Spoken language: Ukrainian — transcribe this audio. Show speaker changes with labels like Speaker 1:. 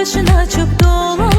Speaker 1: Починачок дола.